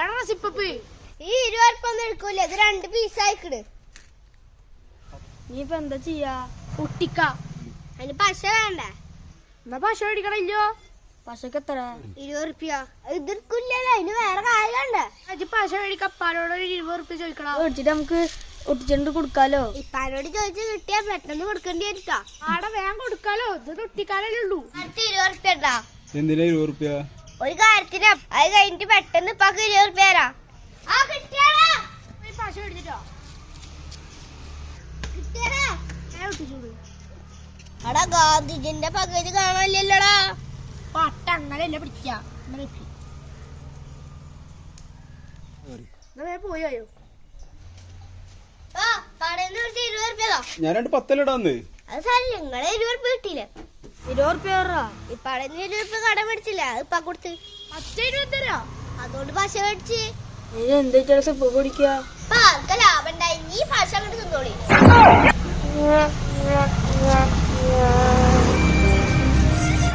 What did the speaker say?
എടാ സിപ്പപ്പ്. ഈ ഇരുപതൊന്നും എടുക്കൂല. ഇത് രണ്ട് പീസ് ആയിക്കിട് നീ ഇപ്പൊ എന്താ ചെയ്യാ? ഒട്ടിക്ക അതിന് പശ വേണ്ട? എന്നാ പശ മേടിക്കണില്ലോ പശക്ക് എത്ര? ഇരുപത് റുപ്യ ഇത് എടുക്കില്ലല്ലോ. അതിന് വേറെ കാര്യം വേണ്ട അജ് പശ മേടിക്ക. അപ്പാനോട് ഒരു ഇരുപത് റുപ്യ ചോദിക്കണം? മേടിച്ചിട്ട് നമുക്ക് ഒട്ടിച്ചിട്ട് കൊടുക്കാലോ? ഇപ്പാനോട് ചോദിച്ച് കിട്ടിയാ പെട്ടെന്ന് കൊടുക്കേണ്ടി ആടെ വേഗം കൊടുക്കാലോ. ഇത് ഒട്ടിക്കാനല്ലേ ഉള്ളൂ. അടുത്ത ഇരുപത് റുപ്യ എന്തിനാ ഇരുപത് റുപ്യ ഒരു കാര്യത്തിന് അത് കഴിഞ്ഞിട്ട് പെട്ടെന്ന് ഇപ്പാക്ക് ഇരുപത് റുപ്യ തരാം പശ എടാ ഗാന്ധിജിന്റെ പകുതി കാണാനില്ലല്ലോടാ. പട്ട അങ്ങനെയല്ല പിടിക്ക. പോയോ ഞാൻ രണ്ട് പത്തലിടാന്ന്. അത് സാരില്ല നിങ്ങളെ ഇരുപത് കിട്ടിയില്ലേ? കട മേടിച്ചില്ല? ഇപ്പാ കൊടുത്ത്. തരാ അതുകൊണ്ട് പശ മേടിച്ച്. നീ എന്താ സിപ്പ് പിടിക്കുക ഇപ്പൊ ആർക്കാ ലാഭം ഉണ്ടായി. നീ പശ അങ്ങോട്ട് തിന്നോളി